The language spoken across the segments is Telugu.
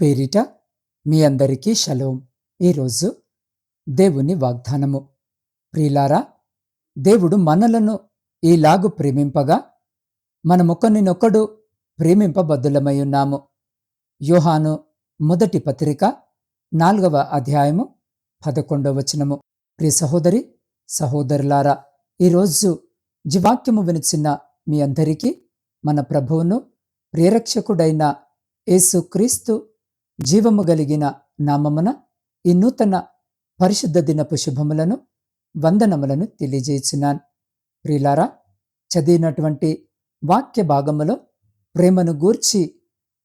పేరిట మీ అందరికీ షలోం. ఈరోజు దేవుని వాగ్దానము. ప్రియులారా దేవుడు మనలను ఈలాగు ప్రేమింపగా మనమొకరినొకడు ప్రేమింపబద్దులమై ఉన్నాము. యోహాను మొదటి పత్రిక నాలుగవ అధ్యాయము పదకొండవ వచనము. ప్రియ సహోదరి సహోదరులారా ఈరోజు జీవాక్యము వినిచిన మీ అందరికీ మన ప్రభువును ప్రియరక్షకుడైన యేసుక్రీస్తు జీవము కలిగిన నామమున ఈ నూతన పరిశుద్ధ దినపు శుభములను వందనములను తెలియజేస్తున్నాను ప్రియులారా చదివినటువంటి వాక్య భాగములో ప్రేమను గూర్చి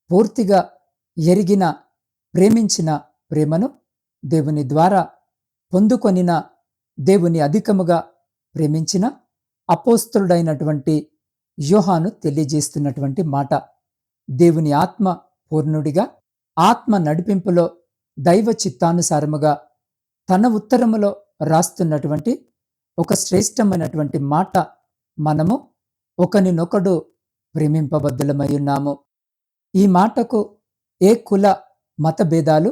పూర్తిగా ఎరిగిన ప్రేమించిన ప్రేమను దేవుని ద్వారా పొందుకొనిన దేవుని అధికముగా ప్రేమించిన అపోస్తుడైనటువంటి యోహాను తెలియజేస్తున్నటువంటి మాట. దేవుని ఆత్మ పూర్ణుడిగా ఆత్మ నడిపింపులో దైవ చిత్తానుసారముగా తన ఉత్తరములో రాస్తున్నటువంటి ఒక శ్రేష్టమైనటువంటి మాట మనము ఒకనినొకడు ప్రేమింపబద్దులమై ఉన్నాము ఈ మాటకు ఏ కుల మతభేదాలు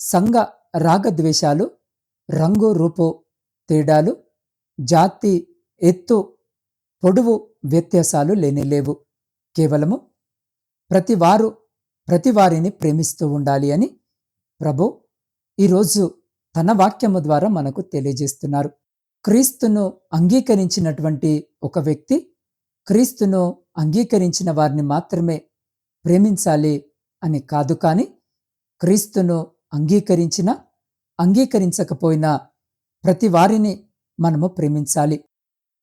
సంఘ రాగద్వేషాలు రంగు రూపు తేడాలు జాతి ఎత్తు పొడువు వ్యత్యాసాలు లేనేలేవు కేవలము ప్రతివారు ప్రతివారిని ప్రేమిస్తూ ఉండాలి అని ప్రభు ఈరోజు తన వాక్యము ద్వారా మనకు తెలియజేస్తున్నారు. క్రీస్తును అంగీకరించినటువంటి ఒక వ్యక్తి క్రీస్తును అంగీకరించిన వారిని మాత్రమే ప్రేమించాలి అని కాదు కానీ క్రీస్తును అంగీకరించిన అంగీకరించకపోయినా ప్రతి వారిని మనము ప్రేమించాలి.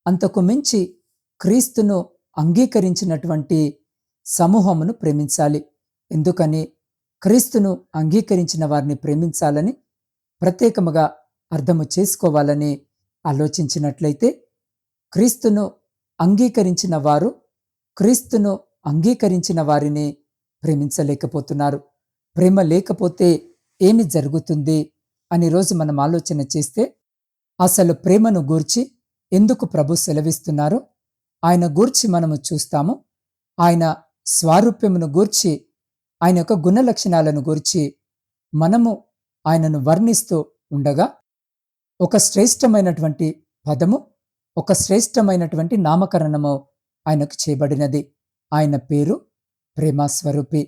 అంతకు మించి క్రీస్తును అంగీకరించినటువంటి సమూహమును ప్రేమించాలి. ఎందుకని క్రీస్తును అంగీకరించిన వారిని ప్రేమించాలని ప్రత్యేకముగా అర్థము చేసుకోవాలని ఆలోచించినట్లయితే క్రీస్తును అంగీకరించిన వారు క్రీస్తును అంగీకరించిన వారిని ప్రేమించలేకపోతున్నారు. ప్రేమ లేకపోతే ఏమి జరుగుతుంది అని రోజు మనం ఆలోచన చేస్తే అసలు ప్రేమను గూర్చి ఎందుకు ప్రభు సెలవిస్తున్నారో ఆయన గూర్చి మనము చూస్తాము. ఆయన స్వారూప్యమును గూర్చి ఆయన యొక్క గుణ లక్షణాలను గూర్చి మనము ఆయనను వర్ణిస్తూ ఉండగా ఒక శ్రేష్టమైనటువంటి పదము ఒక శ్రేష్టమైనటువంటి నామకరణము ఆయనకు చేయబడినది. ఆయన పేరు ప్రేమస్వరూపి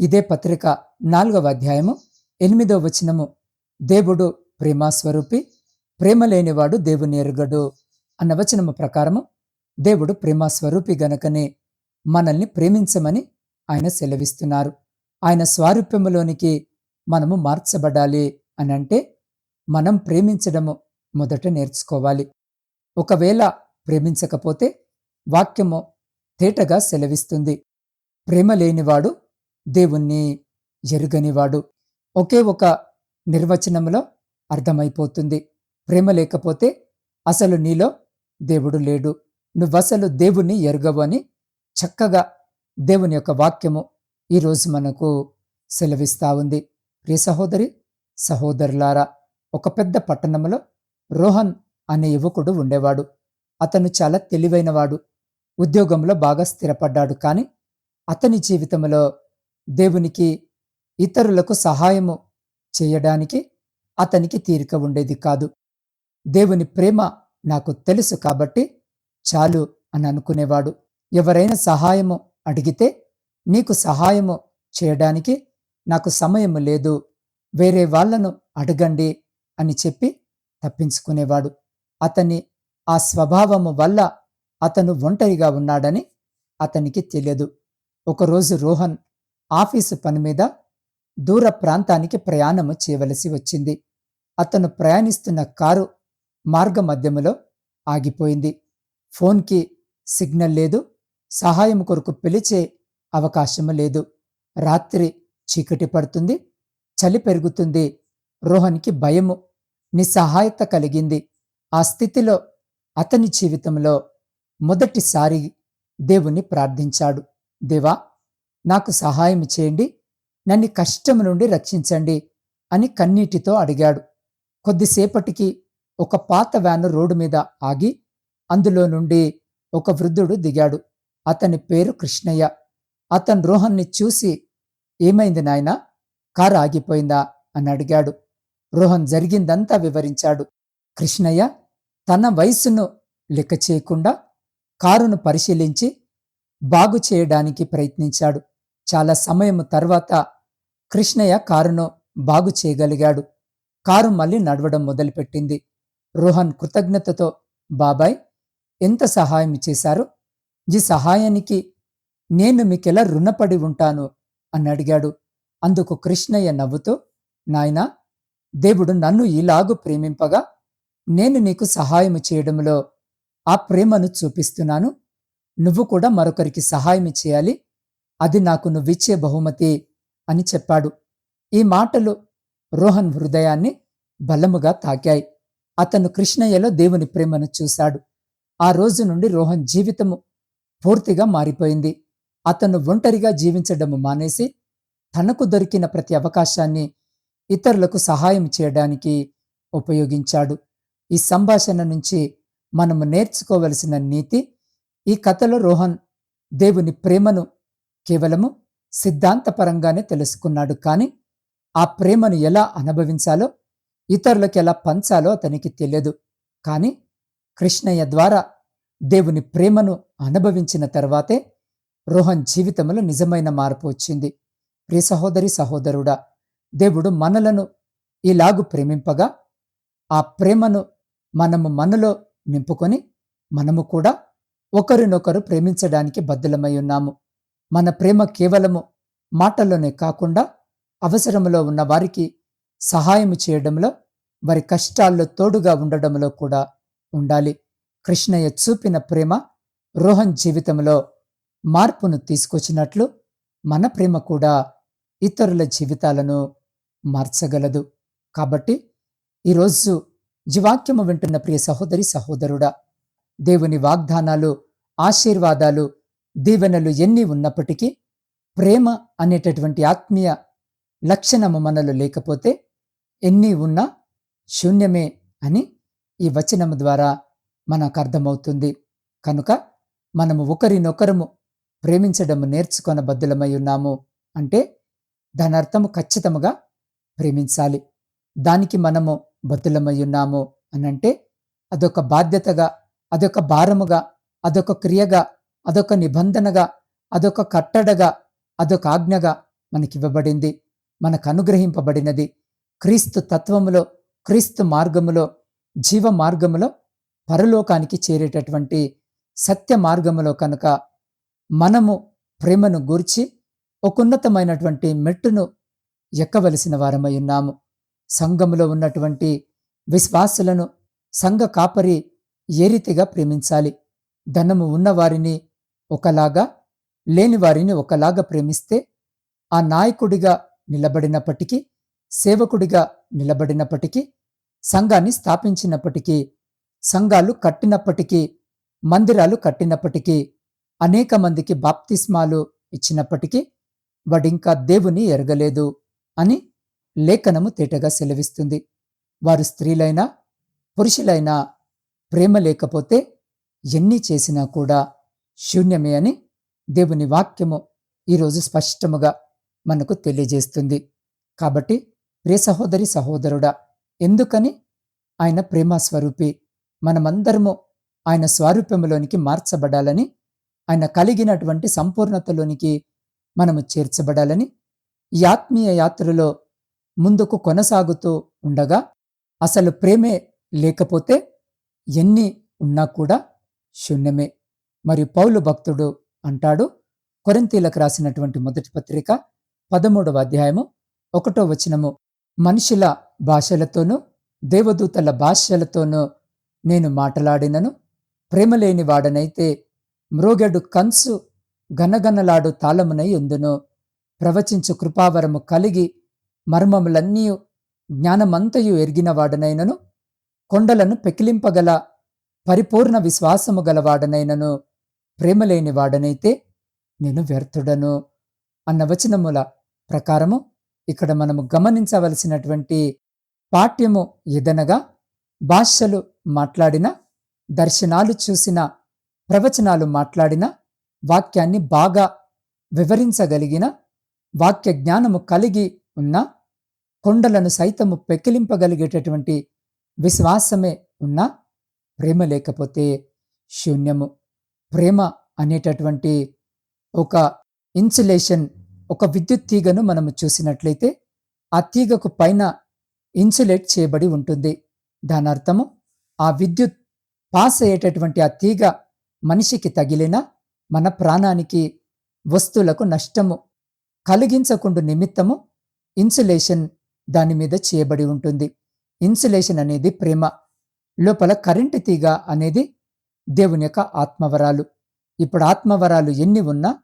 ఇదే పత్రిక నాలుగవ అధ్యాయము ఎనిమిదవ వచనము. దేవుడు ప్రేమస్వరూపి ప్రేమ లేనివాడు దేవుని ఎరుగడు అన్న వచనము ప్రకారము దేవుడు ప్రేమస్వరూపి గనకనే మనల్ని ప్రేమించమని ఆయన సెలవిస్తున్నారు. ఆయన స్వారూప్యములోనికి మనము మార్చబడాలి అని అంటే మనం ప్రేమించడము మొదట నేర్చుకోవాలి. ఒకవేళ ప్రేమించకపోతే వాక్యము తేటగా సెలవిస్తుంది. ప్రేమ లేనివాడు దేవుణ్ణి ఎరుగనివాడు. ఒకే ఒక నిర్వచనంలో అర్థమైపోతుంది. ప్రేమ లేకపోతే అసలు నీలో దేవుడు లేడు. నువ్వసలు దేవుణ్ణి ఎరగవు అని చక్కగా దేవుని యొక్క వాక్యము ఈరోజు మనకు సెలవిస్తా ఉంది. ప్రియ సహోదరి సహోదరులారా ఒక పెద్ద పట్టణంలో రోహన్ అనే యువకుడు ఉండేవాడు. అతను చాలా తెలివైనవాడు ఉద్యోగంలో బాగా స్థిరపడ్డాడు. కానీ అతని జీవితంలో దేవునికి ఇతరులకు సహాయము చేయడానికి అతనికి తీరిక ఉండేది కాదు. దేవుని ప్రేమ నాకు తెలుసు కాబట్టి చాలు అని అనుకునేవాడు. ఎవరైనా సహాయము అడిగితే నీకు సహాయము చేయడానికి నాకు సమయము లేదు. వేరే వాళ్ళను అడగండి అని చెప్పి తప్పించుకునేవాడు. అతని ఆ స్వభావము వల్ల అతను ఒంటరిగా ఉన్నాడని అతనికి తెలియదు. ఒకరోజు రోహన్ ఆఫీసు పని మీద దూర ప్రాంతానికి ప్రయాణము చేయవలసి వచ్చింది. అతను ప్రయాణిస్తున్న కారు మార్గ మధ్యములో ఆగిపోయింది. ఫోన్కి సిగ్నల్ లేదు. సహాయం కొరకు పిలిచే అవకాశము లేదు. రాత్రి చీకటి పడుతుంది చలి పెరుగుతుంది రోహన్కి భయము నిస్సహాయత కలిగింది. ఆ స్థితిలో అతని జీవితంలో మొదటిసారి దేవుణ్ణి ప్రార్థించాడు. దేవా నాకు సహాయం చేయండి నన్ను కష్టం నుండి రక్షించండి అని కన్నీటితో అడిగాడు. కొద్దిసేపటికి ఒక పాత వ్యాను రోడ్డు మీద ఆగి అందులో నుండి ఒక వృద్ధుడు దిగాడు. అతని పేరు కృష్ణయ్య. అతను రోహన్ని చూసి ఏమైంది నాయనా? కారు ఆగిపోయిందా? అని అడిగాడు. రోహన్ జరిగిందంతా వివరించాడు. కృష్ణయ్య తన వయసును లెక్క చేయకుండా కారును పరిశీలించి బాగు చేయడానికి ప్రయత్నించాడు. చాలా సమయం తర్వాత కృష్ణయ్య కారును బాగు చేయగలిగాడు. కారు మళ్ళీ నడవడం మొదలుపెట్టింది. రోహన్ కృతజ్ఞతతో బాబాయ్ ఎంత సహాయం చేశారు? ఈ సహాయానికి నేను మీకెలా రుణపడి ఉంటాను? అని అడిగాడు. అందుకు కృష్ణయ్య నవ్వుతూ నాయనా దేవుడు నన్ను ఇలాగు ప్రేమింపగా నేను నీకు సహాయం చేయడంలో ఆ ప్రేమను చూపిస్తున్నాను. నువ్వు కూడా మరొకరికి సహాయం చేయాలి. అది నాకు నువ్విచ్చే బహుమతి అని చెప్పాడు. ఈ మాటలు రోహన్ హృదయాన్ని బలముగా తాకాయి. అతను కృష్ణయ్యలో దేవుని ప్రేమను చూశాడు. ఆ రోజు నుండి రోహన్ జీవితము పూర్తిగా మారిపోయింది. అతను ఒంటరిగా జీవించడము మానేసి తనకు దొరికిన ప్రతి అవకాశాన్ని ఇతరులకు సహాయం చేయడానికి ఉపయోగించాడు. ఈ సంభాషణ నుంచి మనము నేర్చుకోవలసిన నీతి ఈ కథలో రోహన్ దేవుని ప్రేమను కేవలము సిద్ధాంతపరంగానే తెలుసుకున్నాడు కానీ ఆ ప్రేమను ఎలా అనుభవించాలో ఇతరులకు ఎలా పంచాలో అతనికి తెలియదు. కానీ కృష్ణయ్య ద్వారా దేవుని ప్రేమను అనుభవించిన తర్వాతే రోహన్ జీవితంలో నిజమైన మార్పు వచ్చింది. ప్రియ సహోదరి సహోదరుడా దేవుడు మనలను ఇలాగు ప్రేమింపగా ఆ ప్రేమను మనము మనలో నింపుకొని మనము కూడా ఒకరినొకరు ప్రేమించడానికి బద్దులమై ఉన్నాము. మన ప్రేమ కేవలము మాటల్లోనే కాకుండా అవసరములో ఉన్న వారికి సహాయం చేయడంలో వారి కష్టాల్లో తోడుగా ఉండడంలో కూడా ఉండాలి. కృష్ణయ్య చూపిన ప్రేమ రోహన్ జీవితంలో మార్పును తీసుకొచ్చినట్లు మన ప్రేమ కూడా ఇతరుల జీవితాలను మార్చగలదు. కాబట్టి ఈరోజు జీవాక్యము వింటున్న ప్రియ సహోదరి సహోదరుడా దేవుని వాగ్దానాలు ఆశీర్వాదాలు దీవెనలు ఎన్ని ఉన్నప్పటికీ ప్రేమ అనేటటువంటి ఆత్మీయ లక్షణము మనలో లేకపోతే ఎన్ని ఉన్నా శూన్యమే అని ఈ వచనము ద్వారా మనకు అర్థమవుతుంది. కనుక మనము ఒకరినొకరము ప్రేమించడము నేర్చుకొన బద్దులమై ఉన్నాము అంటే దాని అర్థము ఖచ్చితముగా ప్రేమించాలి. దానికి మనము బద్దులమై ఉన్నాము అనంటే అదొక బాధ్యతగా అదొక భారముగా అదొక క్రియగా అదొక నిబంధనగా అదొక కట్టడగా అదొక ఆజ్ఞగా మనకివ్వబడింది. మనకు అనుగ్రహింపబడినది క్రీస్తు తత్వములో క్రీస్తు మార్గములో జీవ మార్గములో పరలోకానికి చేరేటటువంటి సత్య మార్గములో కనుక మనము ప్రేమను గూర్చి ఒక ఉన్నతమైనటువంటి మెట్టును ఎక్కవలసిన వారమై ఉన్నాము. సంఘములో ఉన్నటువంటి విశ్వాసులను సంఘ కాపరి ఏ రీతిగా ప్రేమించాలి? ధనము ఉన్నవారిని ఒకలాగా లేని వారిని ఒకలాగా ప్రేమిస్తే ఆ నాయకుడిగా నిలబడినప్పటికీ సేవకుడిగా నిలబడినప్పటికీ సంఘాన్ని స్థాపించినప్పటికీ సంఘాలు కట్టినప్పటికీ మందిరాలు కట్టినప్పటికీ అనేక మందికి బాప్తిస్మాలు ఇచ్చినప్పటికీ వాడింకా దేవుని ఎరగలేదు అని లేఖనము తేటగా సెలవిస్తుంది. వారు స్త్రీలైనా పురుషులైనా ప్రేమ లేకపోతే ఎన్ని చేసినా కూడా శూన్యమే అని దేవుని వాక్యము ఈరోజు స్పష్టముగా మనకు తెలియజేస్తుంది. కాబట్టి ప్రియ సహోదరి సహోదరుడా ఎందుకని ఆయన ప్రేమస్వరూపి మనమందరము ఆయన స్వారూప్యములోనికి మార్చబడాలని ఆయన కలిగినటువంటి సంపూర్ణతలోనికి మనము చేర్చబడాలని ఈ ఆత్మీయ యాత్రలో ముందుకు కొనసాగుతూ ఉండగా అసలు ప్రేమే లేకపోతే ఎన్ని ఉన్నా కూడా శూన్యమే. మరియు పౌలు భక్తుడు అంటాడు కొరంతీలకు రాసినటువంటి మొదటి పత్రిక పదమూడవ అధ్యాయము ఒకటో వచనము మనుషుల భాషలతోనూ దేవదూతల భాషలతోనూ నేను మాటలాడినను. ప్రేమ లేని వాడనైతే మ్రోగెడు కంచు గనగనలాడు తాళమునై ఉందును. ప్రవచించు కృపావరము కలిగి మర్మములన్నీ జ్ఞానమంతయు ఎరిగిన వాడనైనను. కొండలను పెకిలింపగల పరిపూర్ణ విశ్వాసము గలవాడనైనను ప్రేమలేని వాడనైతే నేను వ్యర్థుడను అన్న వచనముల ప్రకారము ఇక్కడ మనము గమనించవలసినటువంటి పాఠ్యము ఏదనగా భాషలు మాట్లాడిన దర్శనాలు చూసిన ప్రవచనాలు మాట్లాడిన వాక్యాన్ని బాగా వివరించగలిగిన వాక్య జ్ఞానము కలిగి ఉన్న కొండలను సైతము పెకిలింపగలిగేటటువంటి విశ్వాసమే ఉన్నా ప్రేమ లేకపోతే శూన్యము. ప్రేమ అనేటటువంటి ఒక ఇన్సులేషన్ ఒక విద్యుత్ తీగను మనము చూసినట్లయితే ఆ తీగకు పైన ఇన్సులేట్ చేయబడి ఉంటుంది. దాని అర్థము ఆ విద్యుత్ పాస్ అయ్యేటటువంటి ఆ తీగ మనిషికి తగిలిన మన ప్రాణానికి వస్తువులకు నష్టము కలిగించకుండా నిమిత్తము ఇన్సులేషన్ దాని మీద చేయబడి ఉంటుంది. ఇన్సులేషన్ అనేది ప్రేమ. లోపల కరెంటు తీగ అనేది దేవుని యొక్క ఆత్మవరాలు. ఇప్పుడు ఆత్మవరాలు ఎన్ని ఉన్నా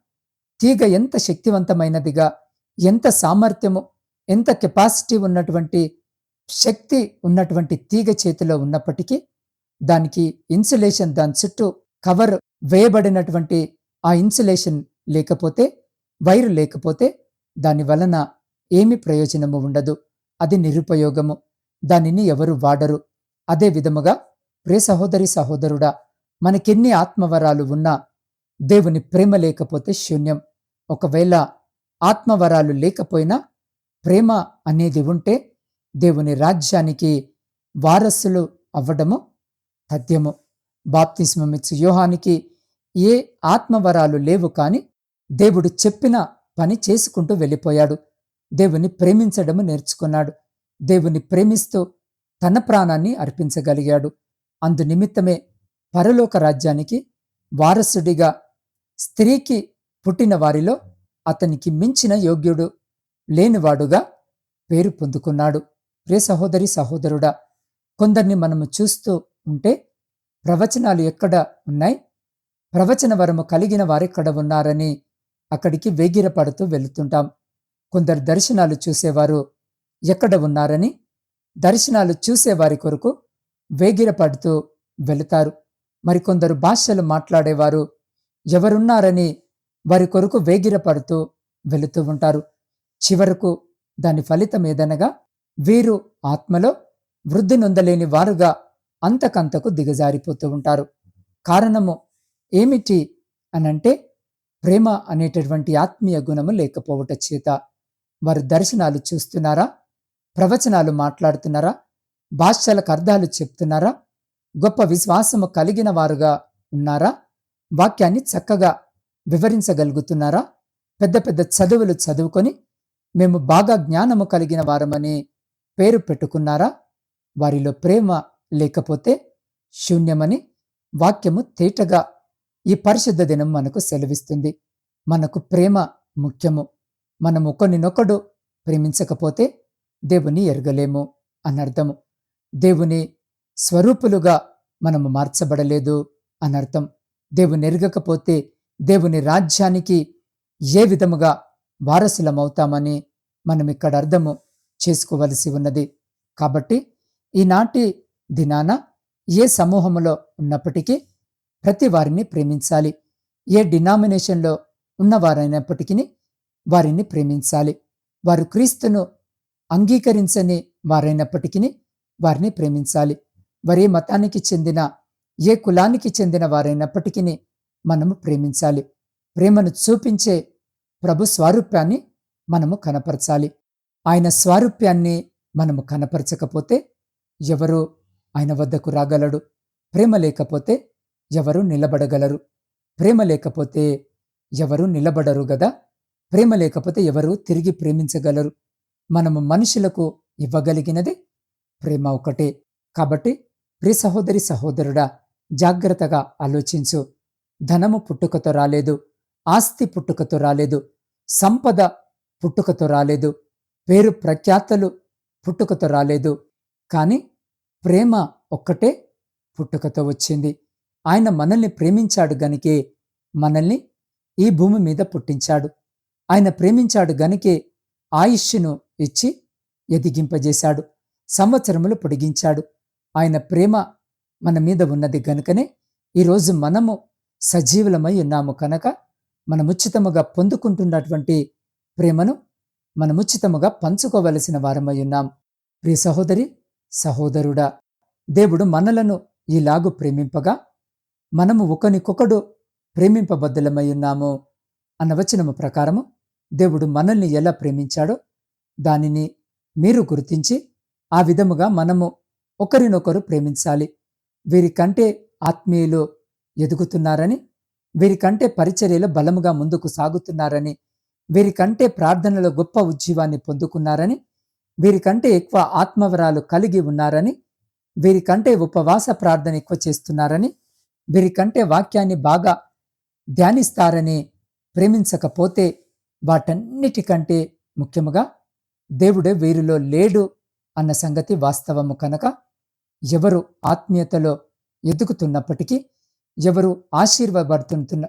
తీగ ఎంత శక్తివంతమైనదిగా ఎంత సామర్థ్యము ఎంత కెపాసిటీ ఉన్నటువంటి శక్తి ఉన్నటువంటి తీగ చేతిలో ఉన్నప్పటికీ దానికి ఇన్సులేషన్ దాని చుట్టూ కవర్ వేయబడినటువంటి ఆ ఇన్సులేషన్ లేకపోతే వైరు లేకపోతే దాని వలన ఏమి ప్రయోజనము ఉండదు. అది నిరుపయోగము. దానిని ఎవరు వాడరు. అదే విధముగా ప్రే సహోదరి సహోదరుడా మనకెన్ని ఆత్మవరాలు ఉన్నా దేవుని ప్రేమ లేకపోతే శూన్యం. ఒకవేళ ఆత్మవరాలు లేకపోయినా ప్రేమ అనేది ఉంటే దేవుని రాజ్యానికి వారసులు అవ్వడము తథ్యము. బాప్తిస్మమిచ్చు వ్యూహానికి ఏ ఆత్మవరాలు లేవు కాని దేవుడు చెప్పిన పని చేసుకుంటూ వెళ్ళిపోయాడు. దేవుని ప్రేమించడము నేర్చుకున్నాడు. దేవుని ప్రేమిస్తూ తన ప్రాణాన్ని అర్పించగలిగాడు. అందునిమిత్తమే పరలోక రాజ్యానికి వారసుడిగా స్త్రీకి పుట్టిన వారిలో అతనికి మించిన యోగ్యుడు లేనివాడుగా పేరు పొందుకున్నాడు. ప్రియ సహోదరి సహోదరుడా కొందరిని మనము చూస్తూ ఉంటే ప్రవచనాలు ఎక్కడ ఉన్నాయి? ప్రవచన వరము కలిగిన వారెక్కడ ఉన్నారని అక్కడికి వేగిరపడుతూ వెళుతుంటాం. కొందరు దర్శనాలు చూసేవారు ఎక్కడ ఉన్నారని దర్శనాలు చూసేవారి కొరకు వేగిరపడుతూ వెళుతారు. మరికొందరు భాషలు మాట్లాడేవారు ఎవరున్నారని వారి కొరకు వేగిరపడుతూ వెళుతూ ఉంటారు. చివరకు దాని ఫలితం ఏదనగా వీరు ఆత్మలో వృద్ధి నొందలేని వారుగా అంతకంతకు దిగజారిపోతూ ఉంటారు. కారణము ఏమిటి అనంటే ప్రేమ అనేటటువంటి ఆత్మీయ గుణము లేకపోవట చేత. వారు దర్శనాలు చూస్తున్నారా? ప్రవచనాలు మాట్లాడుతున్నారా? భాష్యాలకు అర్థాలు చెప్తున్నారా? గొప్ప విశ్వాసము కలిగిన వారుగా ఉన్నారా? వాక్యాన్ని చక్కగా వివరించగలుగుతున్నారా? పెద్ద పెద్ద చదువులు చదువుకొని మేము బాగా జ్ఞానము కలిగిన వారమని పేరు పెట్టుకున్నారా? వారిలో ప్రేమ లేకపోతే శూన్యమని వాక్యము తేటగా ఈ పరిశుద్ధ దినం మనకు సెలవిస్తుంది. మనకు ప్రేమ ముఖ్యము. మనం ఒకరినొకడు ప్రేమించకపోతే దేవుని ఎరగలేము అనర్థము. దేవుని స్వరూపులుగా మనము మార్చబడలేదు అనర్థం. దేవుని ఎరగకపోతే దేవుని రాజ్యానికి ఏ విధముగా వారసులమవుతామని మనం ఇక్కడ అర్థము. చేసుకోవలసి ఉన్నది. కాబట్టి ఈనాటి దినాన ఏ సమూహంలో ఉన్నప్పటికీ ప్రతి వారిని ప్రేమించాలి. ఏ డినామినేషన్లో ఉన్నవారైనప్పటికీ వారిని ప్రేమించాలి. వారు క్రీస్తును అంగీకరించని వారైనప్పటికీ వారిని ప్రేమించాలి. వారి మతానికి చెందిన ఏ కులానికి చెందిన వారైనప్పటికీ మనము ప్రేమించాలి. ప్రేమను చూపించే ప్రభు స్వారూప్యాన్ని మనము కనపరచాలి. ఆయన స్వారూప్యాన్ని మనము కనపరచకపోతే ఎవరు ఆయన వద్దకు రాగలడు? ప్రేమ లేకపోతే ఎవరు నిలబడగలరు? ప్రేమ లేకపోతే ఎవరు నిలబడరు గదా? ప్రేమ లేకపోతే ఎవరు తిరిగి ప్రేమించగలరు? మనము మనుషులకు ఇవ్వగలిగినది ప్రేమ ఒకటే. కాబట్టి ప్రియ సహోదరి సహోదరుడా జాగ్రత్తగా ఆలోచించు. ధనము పుట్టుకతో రాలేదు ఆస్తి పుట్టుకతో రాలేదు సంపద పుట్టుకతో రాలేదు పేరు ప్రఖ్యాతలు పుట్టుకతో రాలేదు. కానీ ప్రేమ ఒక్కటే పుట్టుకతో వచ్చింది. ఆయన మనల్ని ప్రేమించాడు గనికే మనల్ని ఈ భూమి మీద పుట్టించాడు. ఆయన ప్రేమించాడు గనికే ఆయుష్ను ఇచ్చి ఎదిగింపజేశాడు. సంవత్సరములు పొడిగించాడు. ఆయన ప్రేమ మన మీద ఉన్నది గనుకనే ఈరోజు మనము సజీవులమై ఉన్నాము కనుక మనముచితముగా పొందుకుంటున్నటువంటి ప్రేమను మనముచితముగా పంచుకోవలసిన వారమై ఉన్నాం. ప్రియ సహోదరి సహోదరుడా దేవుడు మనలను ఈలాగు ప్రేమింపగా మనము ఒకనికొకడు ప్రేమింపబద్ధులమై ఉన్నాము అన్న వచనము ప్రకారము దేవుడు మనల్ని ఎలా ప్రేమించాడో దానిని మీరు గుర్తించి ఆ విధముగా మనము ఒకరినొకరు ప్రేమించాలి. వీరికంటే ఆత్మీయులు ఎదుగుతున్నారని వీరికంటే పరిచర్యలు బలముగా ముందుకు సాగుతున్నారని వీరికంటే ప్రార్థనలో గొప్ప ఉజ్జీవాన్ని పొందుకున్నారని వీరికంటే ఎక్కువ ఆత్మవరాలు కలిగి ఉన్నారని వీరికంటే ఉపవాస ప్రార్థన ఎక్కువ చేస్తున్నారని వీరికంటే వాక్యాన్ని బాగా ధ్యానిస్తారని ప్రేమించకపోతే వాటన్నిటికంటే ముఖ్యముగా దేవుడే వీరిలో లేడు అన్న సంగతి వాస్తవము కనుక ఎవరు ఆత్మీయతలో ఎదుగుతున్నప్పటికీ ఎవరు ఆశీర్వబడుతున్న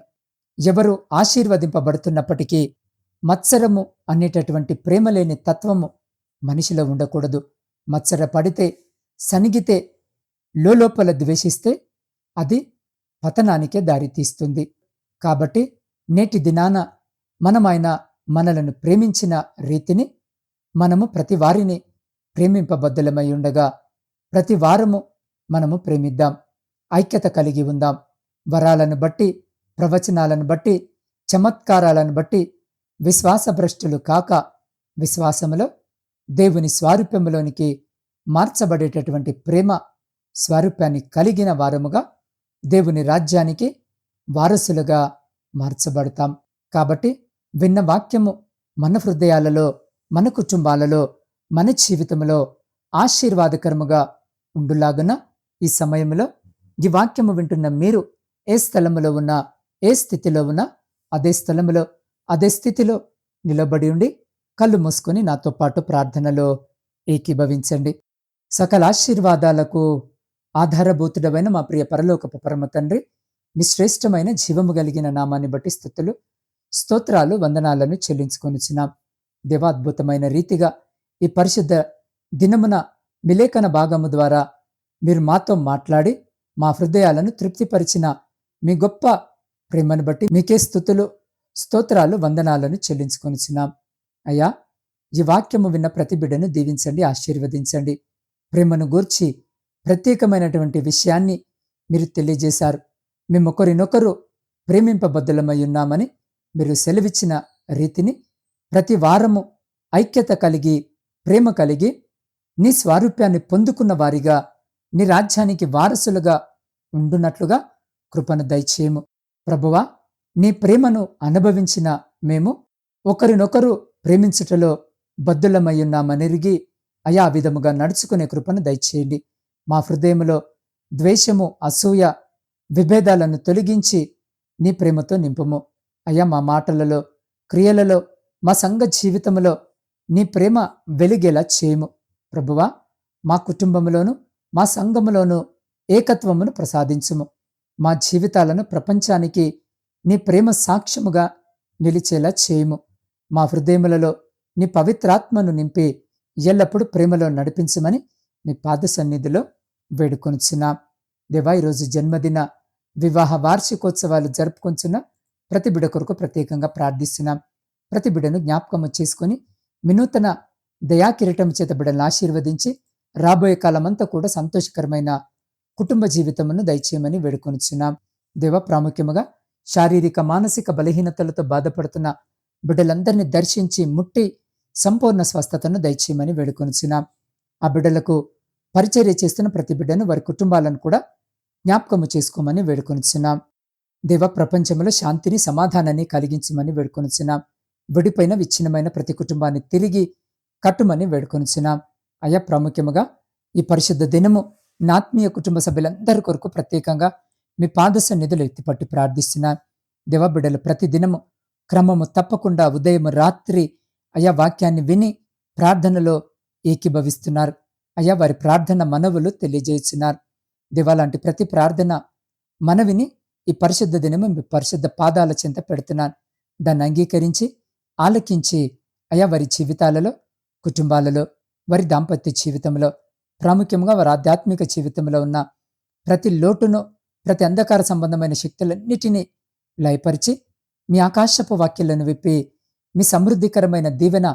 ఎవరు ఆశీర్వదింపబడుతున్నప్పటికీ మత్సరము అనేటటువంటి ప్రేమ లేని తత్వము మనిషిలో ఉండకూడదు. మత్సర పడితే సనిగితే లోపల ద్వేషిస్తే అది పతనానికే దారితీస్తుంది. కాబట్టి నేటి దినాన మనం ఆయన మనలను ప్రేమించిన రీతిని మనము ప్రతి వారిని ప్రేమింపబద్ధులమై ఉండగా ప్రతి వారము మనము ప్రేమిద్దాం. ఐక్యత కలిగి ఉందాం. వరాలను బట్టి ప్రవచనాలను బట్టి చమత్కారాలను బట్టి విశ్వాసభ్రష్టులు కాక విశ్వాసములో దేవుని స్వారూప్యములోనికి మార్చబడేటటువంటి ప్రేమ స్వారూప్యాన్ని కలిగిన వారముగా దేవుని రాజ్యానికి వారసులుగా మార్చబడతాం. కాబట్టి విన్న వాక్యము మన హృదయాలలో మన కుటుంబాలలో మన జీవితంలో ఆశీర్వాదకరముగా ఉండులాగున ఈ సమయంలో ఈ వాక్యము వింటున్న మీరు ఏ స్థలములో ఉన్నా ఏ స్థితిలో ఉన్నా అదే స్థలములో అదే స్థితిలో నిలబడి ఉండి కళ్ళు మూసుకొని నాతో పాటు ప్రార్థనలో ఏకీభవించండి. సకల ఆశీర్వాదాలకు ఆధారభూతుడమైన మా ప్రియ పరలోకపు పరమ తండ్రి మీ శ్రేష్టమైన జీవము కలిగిన నామాన్ని బట్టి స్థుతులు స్తోత్రాలు వందనాలను చెల్లించుకొనిచ్చినాం దేవాద్భుతమైన రీతిగా ఈ పరిశుద్ధ దినమున విలేఖన భాగము ద్వారా మీరు మాతో మాట్లాడి మా హృదయాలను తృప్తిపరిచిన మీ గొప్ప ప్రేమను బట్టి మీకే స్థుతులు స్తోత్రాలు వందనాలను చెల్లించుకొనిచున్నాం. అయ్యా ఈ వాక్యము విన్న ప్రతి బిడ్డను దీవించండి ఆశీర్వదించండి. ప్రేమను గూర్చి ప్రత్యేకమైనటువంటి విషయాన్ని మీరు తెలియజేశారు. మేమొకరినొకరు ప్రేమింపబద్దులమై ఉన్నామని మీరు సెలవిచ్చిన రీతిని ప్రతి వారము ఐక్యత కలిగి ప్రేమ కలిగి నీ స్వారూప్యాన్ని పొందుకున్న వారిగా నీ రాజ్యానికి వారసులుగా ఉండునట్లుగా కృపను దయచేయము. ప్రభువా నీ ప్రేమను అనుభవించిన మేము ఒకరినొకరు ప్రేమించుటలో బద్దులమయ్యున్నామనిరిగి అయా విధముగా నడుచుకునే కృపను దయచేయండి. మా హృదయములో ద్వేషము అసూయ విభేదాలను తొలగించి నీ ప్రేమతో నింపుము. అయ్యా మా మాటలలో క్రియలలో మా సంఘ జీవితంలో నీ ప్రేమ వెలిగేలా చేయము. ప్రభువా మా కుటుంబంలోను మా సంఘములోను ఏకత్వమును ప్రసాదించుము. మా జీవితాలను ప్రపంచానికి నీ ప్రేమ సాక్ష్యముగా నిలిచేలా చేయము. మా హృదయములలో నీ పవిత్రాత్మను నింపి ఎల్లప్పుడూ ప్రేమలో నడిపించమని నీ పాద సన్నిధిలో వేడుకొనిచున్నాం. దేవా ఈరోజు జన్మదిన వివాహ వార్షికోత్సవాలు జరుపుకొంచున్న ప్రతి బిడ కొరకు ప్రత్యేకంగా ప్రార్థిస్తున్నాం. ప్రతి బిడను జ్ఞాపకము చేసుకొని వినూతన దయాకిరీటం చేత బిడలను ఆశీర్వదించి రాబోయే కాలమంతా కూడా సంతోషకరమైన కుటుంబ జీవితమును దయచేయమని వేడుకొనిచున్నాం. దేవ ప్రాముఖ్యముగా శారీరక మానసిక బలహీనతలతో బాధపడుతున్న బిడ్డలందరినీ దర్శించి ముట్టి సంపూర్ణ స్వస్థతను దయచేయమని వేడుకొనిచున్నాం. ఆ బిడ్డలకు పరిచర్య చేస్తున్న ప్రతి బిడ్డను వారి కుటుంబాలను కూడా జ్ఞాపకము చేసుకోమని వేడుకొనిచున్నాం. దేవ ప్రపంచంలో శాంతిని సమాధానాన్ని కలిగించమని వేడుకొనిచున్నాం. విడిపోయిన విచ్ఛిన్నమైన ప్రతి కుటుంబాన్ని తిరిగి కట్టుమని వేడుకొనిచున్నాం. అయా ప్రాముఖ్యముగా ఈ పరిశుద్ధ దినము నాత్మీయ కుటుంబ సభ్యులందరి కొరకు ప్రత్యేకంగా మీ పాద సన్నిధులు ఎత్తిపట్టి ప్రార్థిస్తున్నాను. దేవబిడలు ప్రతిదినము ప్రతి దినము క్రమము తప్పకుండా ఉదయం రాత్రి అయా వాక్యాన్ని విని ప్రార్థనలో ఏకీభవిస్తున్నారు. అయ్యా వారి ప్రార్థన మనవులు తెలియజేస్తున్నారు. దివాలాంటి ప్రతి ప్రార్థన మనవిని ఈ పరిశుద్ధ దినము మీ పరిశుద్ధ పాదాల చెంత పెడుతున్నాను. దాన్ని అంగీకరించి ఆలకించి అయా వారి జీవితాలలో కుటుంబాలలో వారి దాంపత్య జీవితంలో ప్రాముఖ్యంగా వారి ఆధ్యాత్మిక జీవితంలో ఉన్న ప్రతి లోటును ప్రతి అంధకార సంబంధమైన శక్తులన్నిటినీ లయపరిచి మీ ఆకాశపు వాక్యాలను విప్పి మీ సమృద్ధికరమైన దీవెన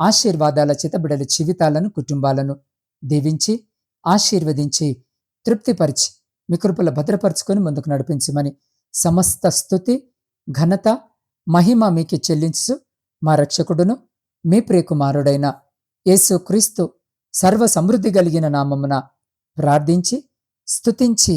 ఆశీర్వాదాల చితబిడల జీవితాలను కుటుంబాలను దీవించి ఆశీర్వదించి తృప్తిపరిచి మీ కృపల భద్రపరుచుకొని ముందుకు నడిపించమని సమస్త స్థుతి ఘనత మహిమ మీకు చెల్లించు మా రక్షకుడును మీ ప్రియకుమారుడైన యేసు క్రీస్తు సర్వ సమృద్ధి కలిగిన నామమున ప్రార్థించి స్తుతించి